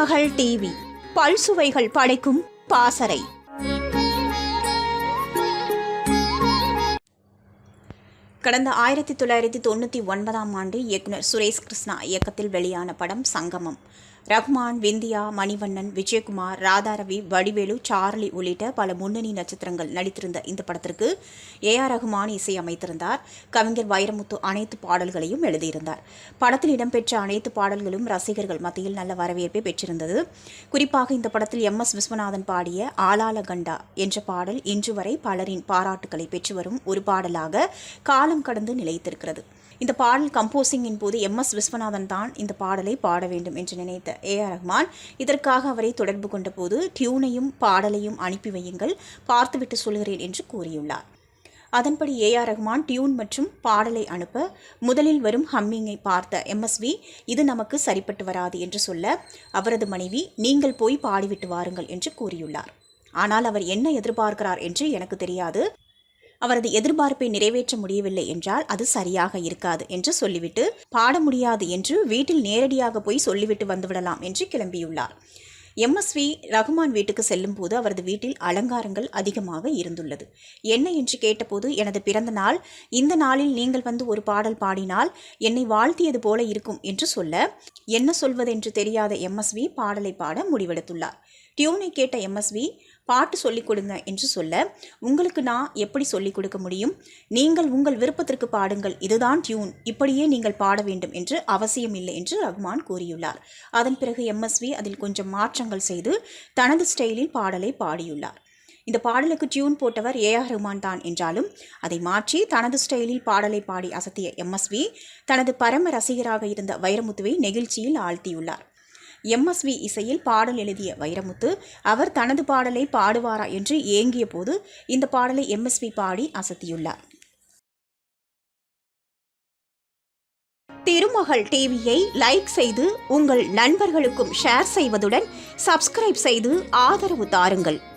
மகள் டிவி. பல்சுவைகள் படைக்கும் பாசறை. கடந்த ஆயிரத்தி தொள்ளாயிரத்தி தொண்ணூற்றி ஒன்பதாம் ஆண்டு இயக்குனர் சுரேஷ் கிருஷ்ணா இயக்கத்தில் வெளியான படம் சங்கமம். ரஹ்மான் விந்தியா மணிவண்ணன் விஜயகுமார் ராதாரவி வடிவேலு சார்லி உள்ளிட்ட பல முன்னணி நட்சத்திரங்கள் நடித்திருந்த இந்த படத்திற்கு ஏ ஆர் ரஹ்மான் இசையமைத்திருந்தார். கவிஞர் வைரமுத்து அனைத்து பாடல்களையும் எழுதியிருந்தார். படத்தில் இடம்பெற்ற அனைத்து பாடல்களும் ரசிகர்கள் மத்தியில் நல்ல வரவேற்பை பெற்றிருந்தது. குறிப்பாக இந்த படத்தில் எம் எஸ் விஸ்வநாதன் பாடிய ஆலால கண்டா என்ற பாடல் இன்று வரை பலரின் பாராட்டுக்களை பெற்று வரும் ஒரு பாடலாக காலம் கடந்து நிலைத்திருக்கிறது. இந்த பாடல் கம்போசிங்கின் போது எம் எஸ் விஸ்வநாதன் தான் இந்த பாடலை பாட வேண்டும் என்று நினைத்த ஏ ஆர் ரஹ்மான் இதற்காக அவரை தொடர்பு கொண்ட போது டியூனையும் பாடலையும் அனுப்பி வையுங்கள் பார்த்துவிட்டு சொல்கிறேன் என்று கூறியுள்ளார். அதன்படி ஏ ஆர் ரஹ்மான் டியூன் மற்றும் பாடலை அனுப்ப முதலில் வரும் ஹம்மிங்கை பார்த்த எம்எஸ்வி இது நமக்கு சரிப்பட்டு வராது என்று சொல்ல அவரது மனைவி நீங்கள் போய் பாடிவிட்டு வாருங்கள் என்று கூறியுள்ளார். ஆனால் அவர் என்ன எதிர்பார்க்கிறார் என்று எனக்கு தெரியாது. அவரது எதிர்பார்ப்பை நிறைவேற்ற முடியவில்லை என்றால் அது சரியாக இருக்காது என்று சொல்லிவிட்டு பாட முடியாது என்று வீட்டில் நேரடியாக போய் சொல்லிவிட்டு வந்துவிடலாம் என்று கிளம்பியுள்ளார். எம்எஸ்வி ரகுமான் வீட்டுக்கு செல்லும் போது அவரது வீட்டில் அலங்காரங்கள் அதிகமாக இருந்துள்ளது. என்ன? என்று கேட்டபோது எனது பிறந்த நாள். இந்த நாளில் நீங்கள் வந்து ஒரு பாடல் பாடினால் என்னை வாழ்த்தியது போல இருக்கும் என்று சொல்ல என்ன சொல்வதென்று தெரியாத எம்எஸ்வி பாடலை பாட முடிவெடுத்துள்ளார் டியூனை கேட்ட எம்எஸ்வி பாட்டு சொல்லிக் கொடுங்க என்று சொல்ல உங்களுக்கு நான் எப்படி சொல்லிக் கொடுக்க முடியும்? நீங்கள் உங்கள் விருப்பத்திற்கு பாடுங்கள். இதுதான் டியூன். இப்படியே நீங்கள் பாட வேண்டும் என்று அவசியம் இல்லை என்று ரஹ்மான் கூறியுள்ளார். அதன் பிறகு எம்எஸ்வி அதில் கொஞ்சம் மாற்றங்கள் செய்து தனது ஸ்டைலில் பாடலை பாடியுள்ளார். இந்த பாடலுக்கு டியூன் போட்டவர் ஏ. ஆர். ரஹ்மான் தான் என்றாலும் அதை மாற்றி தனது ஸ்டைலில் பாடலை பாடி அசத்திய எம்எஸ்வி தனது பரம ரசிகராக இருந்த வைரமுத்துவை நெகிழ்ச்சியில் ஆழ்த்தியுள்ளார். எம்எஸ்வி இசையில் பாடல் எழுதிய வைரமுத்து அவர் தனது பாடலை பாடுவாரா என்று ஏங்கிய போது இந்த பாடலை எம்எஸ்வி பாடி அசத்தியுள்ளார். திருமகள் டிவியை லைக் செய்து உங்கள் நண்பர்களுக்கும் ஷேர் செய்வதுடன் சப்ஸ்கிரைப் செய்து ஆதரவு தாருங்கள்.